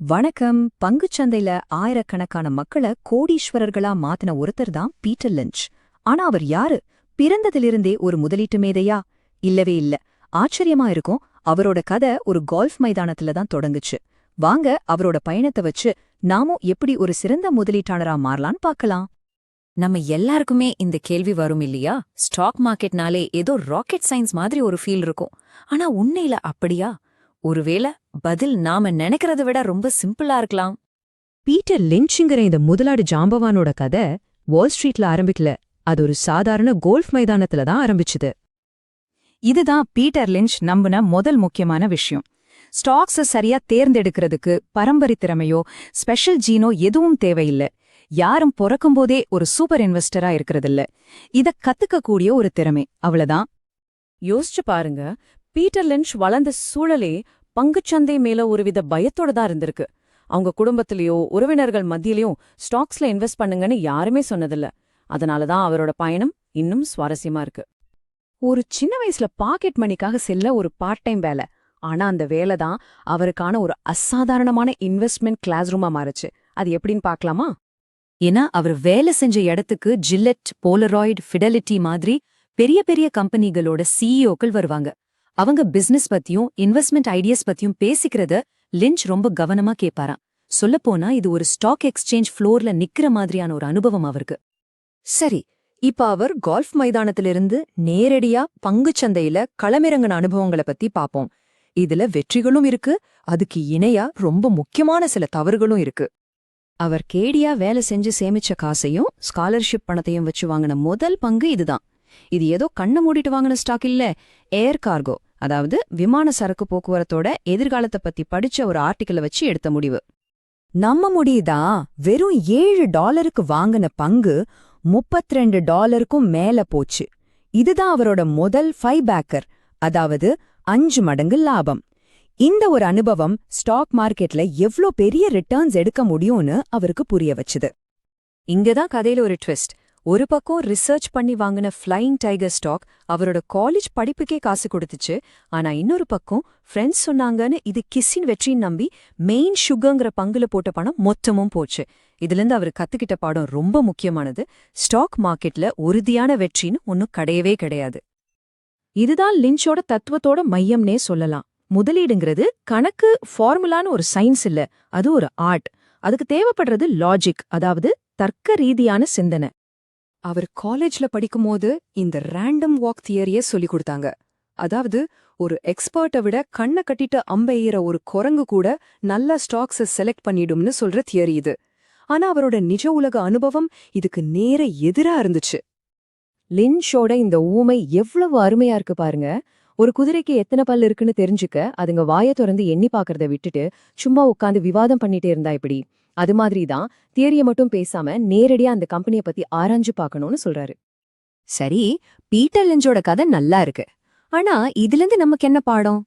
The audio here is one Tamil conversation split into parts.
வணக்கம். பங்குச்சந்தையில ஆயிரக்கணக்கான மக்களை கோடீஸ்வரர்களா மாத்தின ஒருத்தர் தான் பீட்டர் லஞ்ச் ஆனா அவர் யாரு? பிறந்ததிலிருந்தே ஒரு முதலீட்டு மேதையா? இல்லவே இல்ல. ஆச்சரியமா இருக்கும். அவரோட கதை ஒரு கோல்ஃப் மைதானத்துல தான் தொடங்குச்சு. வாங்க அவரோட பயணத்தை வச்சு நாமும் எப்படி ஒரு சிறந்த முதலீட்டாளரா மாறலான்னு பார்க்கலாம். நம்ம எல்லாருக்குமே இந்த கேள்வி வரும் இல்லையா? ஸ்டாக் மார்க்கெட்னாலே ஏதோ ராக்கெட் சயின்ஸ் மாதிரி ஒரு ஃபீல் இருக்கும். ஆனா உண்மையில அப்படியா? ஒருவேளை பதில் நாம நினைக்கிறத விட ரொம்ப சிம்பிளா இருக்கலாம். பீட்டர் லிஞ்சுங்கிற இந்த முதலாடு ஜாம்பவானோட கதை வால் ஸ்ட்ரீட்ல ஆரம்பிக்கல. அது ஒரு சாதாரண கோல்ஃப் மைதானத்துல தான் ஆரம்பிச்சுது. இதுதான் பீட்டர் லிஞ்ச் நம்பின முதல் முக்கியமான விஷயம். ஸ்டாக்ஸ சரியா தேர்ந்தெடுக்கிறதுக்கு பரம்பரை திறமையோ ஸ்பெஷல் ஜீனோ எதுவும் தேவையில்லை. யாரும் பிறக்கும்போதே ஒரு சூப்பர் இன்வெஸ்டரா இருக்கிறதில்ல. இத கத்துக்கக்கூடிய ஒரு திறமை. அவ்வளவுதான். யோசிச்சு பாருங்க. பீட்டர் லின்ச் வளர்ந்த சூழலே பங்குச்சந்தை மேல ஒருவித பயத்தோட தான் இருந்திருக்கு. அவங்க குடும்பத்திலேயோ உறவினர்கள் மத்தியிலயும் ஸ்டாக்ஸ்ல இன்வெஸ்ட் பண்ணுங்கன்னு யாருமே சொன்னதில்ல. அதனாலதான் அவரோட பயணம் இன்னும் சுவாரஸ்யமா இருக்கு. ஒரு சின்ன வயசுல பாக்கெட் மணிக்காக செல்ல ஒரு பார்ட் டைம் வேலை. ஆனா அந்த வேலை தான் அவருக்கான ஒரு அசாதாரணமான இன்வெஸ்ட்மெண்ட் கிளாஸ் ரூமா மாறுச்சு. அது எப்படின்னு பார்க்கலாமா ஏன்னா அவர் வேலை செஞ்ச இடத்துக்கு ஜில்லெட் போலராய்டு ஃபிடலிட்டி மாதிரி பெரிய பெரிய கம்பெனிகளோட சிஇஓக்கள் வருவாங்க. அவங்க பிசினஸ் பத்தியும் இன்வெஸ்ட்மெண்ட் ஐடியாஸ் பத்தியும் பேசிக்கிறத லிஞ்ச் ரொம்ப கவனமா கேட்பாராம் சொல்லப்போனா இது ஒரு ஸ்டாக் எக்ஸ்சேஞ்ச் ஃப்ளோர்ல நிக்கிற மாதிரியான ஒரு அனுபவம் அவருக்கு. சரி இப்ப அவர் கால்ஃப் மைதானத்திலிருந்து நேரடியா பங்குச்சந்தையில களமிறங்கின அனுபவங்களை பத்தி பாப்போம். இதுல வெற்றிகளும் இருக்கு அதுக்கு இணையா ரொம்ப முக்கியமான சில தவறுகளும் இருக்கு. அவர் கேடியா வேலை செஞ்சு சேமிச்ச காசையும் ஸ்காலர்ஷிப் பணத்தையும் வச்சு வாங்கின முதல் பங்கு இதுதான். இது ஏதோ கண்ணை மூடிட்டு வாங்கின ஸ்டாக் இல்ல ஏர் கார்கோ அதாவது விமான சரக்கு போக்குவரத்தோட எதிர்காலத்தை பத்தி படிச்ச ஒரு ஆர்டிக்கலை வச்சு எடுத்த முடிவு. நம்ம முடியுதா வெறும் ஏழு டாலருக்கு வாங்கின பங்கு முப்பத்திரெண்டு டாலருக்கும் மேல போச்சு. இதுதான் அவரோட முதல் ஃபை பேக்கர் அதாவது அஞ்சு மடங்கு லாபம். இந்த ஒரு அனுபவம் ஸ்டாக் மார்க்கெட்ல எவ்ளோ பெரிய ரிட்டர்ன்ஸ் எடுக்க முடியும்னு அவருக்கு புரிய வச்சுது. இங்கதான் கதையில ஒரு ட்விஸ்ட் ஒரு பக்கம் ரிசர்ச் பண்ணி வாங்கின ஃப்ளையிங் டைகர் ஸ்டாக் அவரோட காலேஜ் படிப்புக்கே காசு கொடுத்துச்சு. ஆனா இன்னொரு பக்கம் ஃப்ரெண்ட்ஸ் சொன்னாங்கன்னு இது கிஸ்ஸின் வெற்றின்னு நம்பி மெயின் சுகங்கிற பங்குல போட்ட பணம் மொத்தமும் போச்சு. இதுலேருந்து அவர் கத்துக்கிட்ட பாடம் ரொம்ப முக்கியமானது. ஸ்டாக் மார்க்கெட்ல உறுதியான வெற்றின்னு ஒன்னும் கிடையவே கிடையாது. இதுதான் லிஞ்சோட தத்துவத்தோட மையம்னே சொல்லலாம். முதலீடுங்கிறது கணக்கு ஃபார்முலான்னு ஒரு சயின்ஸ் இல்ல அது ஒரு ஆர்ட் அதுக்கு தேவைப்படுறது லாஜிக் அதாவது தர்க்க ரீதியான சிந்தனை. அவர் காலேஜ்ல படிக்கும்போது இந்த ரேண்டம் வாக் தியரியை சொல்லிக் கொடுத்தாங்க. அதாவது ஒரு எக்ஸ்பர்ட்டை விட கண்ணை கட்டிட்டு அம்பெய்யிற ஒரு குரங்கு கூட நல்ல ஸ்டாக்ஸை செலக்ட் பண்ணிடும்னு சொல்ற தியரி இது. ஆனா அவரோட நிஜ உலக அனுபவம் இதுக்கு நேர எதிரா இருந்துச்சு. லின்ஷோட இந்த ஊமை எவ்வளவு அருமையா இருக்கு பாருங்க. ஒரு குதிரைக்கு எத்தனை பல் இருக்குன்னு தெரிஞ்சுக்க அதுங்க வாய திறந்து எண்ணி பாக்குறத விட்டுட்டு சும்மா உட்காந்து விவாதம் பண்ணிட்டே இருந்தா இப்படி அது மாதிரி தான் தியரிய மட்டும் பேசாம நேரடியா அந்த கம்பெனிய பத்தி ஆராய்ஞ்சு பார்க்கணும்னு சொல்றாரு. சரி பீட்டர் லெஞ்சோட கதை நல்லா இருக்கு. ஆனா இதுல இருந்து நமக்கு என்ன பாடம்?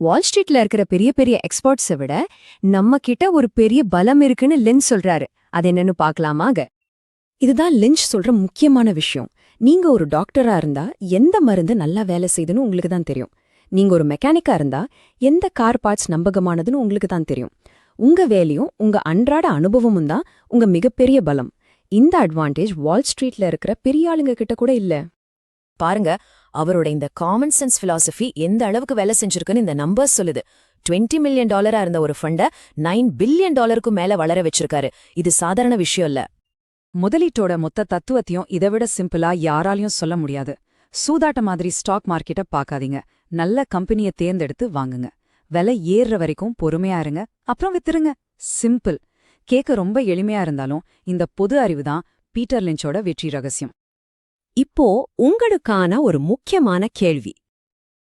வால் ஸ்ட்ரீட்ல இருக்கிற பெரிய பெரிய எக்ஸ்பர்ட்ஸை விட நம்ம கிட்ட ஒரு பெரிய பலம் இருக்குன்னு லென்ஸ் சொல்றாரு. அது என்னன்னு பார்க்கலாமாக இதுதான் லிஞ்ச் சொல்ற முக்கியமான விஷயம். நீங்க ஒரு டாக்டரா இருந்தா எந்த மருந்து நல்லா வேலை செய்யுதுன்னு உங்களுக்கு தான் தெரியும். நீங்க ஒரு மெக்கானிக்கா இருந்தா எந்த கார் பார்ட்ஸ் நம்பகமானதுன்னு உங்களுக்கு தான் தெரியும். உங்க வேலையும் உங்க அன்றாட அனுபவமும் தான் உங்க மிகப்பெரிய பலம். இந்த அட்வான்டேஜ் வால் ஸ்ட்ரீட்ல இருக்கிற பெரிய ஆளுங்க கிட்ட கூட இல்ல. பாருங்க அவரோட இந்த காமன் சென்ஸ் பிலாசபி எந்த அளவுக்கு வேலை செஞ்சிருக்குன்னு இந்த நம்பர்ஸ் சொல்லுது. 20 மில்லியன் டாலரா இருந்த ஒரு ஃபண்டை நைன் பில்லியன் டாலருக்கும் மேல வளர வச்சிருக்காரு. இது சாதாரண விஷயம் இல்ல. முதலீட்டோட மொத்த தத்துவத்தையும் இதை விட சிம்பிளா யாராலையும் சொல்ல முடியாது. சூதாட்ட மாதிரி ஸ்டாக் மார்க்கெட்ட பார்க்காதீங்க. நல்ல கம்பெனிய தேர்ந்தெடுத்து வாங்குங்க. விலை ஏறுற வரைக்கும் பொறுமையா இருங்க. அப்புறம் வித்துருங்க சிம்பிள் கேட்க ரொம்ப எளிமையா இருந்தாலும் இந்த பொது அறிவு தான் பீட்டர் லிஞ்சோட வெற்றி ரகசியம். இப்போ உங்களுக்கான ஒரு முக்கியமான கேள்வி.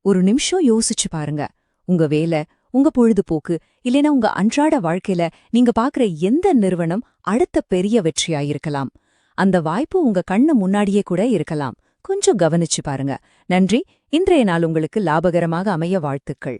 ஒரு நிமிஷம் யோசிச்சு பாருங்க. உங்க வேலை உங்க பொழுதுபோக்கு இல்லைனா உங்க அன்றாட வாழ்க்கையில நீங்க பாக்குற எந்த நிறுவனம் அடுத்த பெரிய வெற்றியா இருக்கலாம். அந்த வாய்ப்பு உங்க கண்ணு முன்னாடியே கூட இருக்கலாம். கொஞ்சம் கவனிச்சு பாருங்க. நன்றி. இன்றைய நாள் உங்களுக்கு லாபகரமாக அமைய வாழ்த்துக்கள்.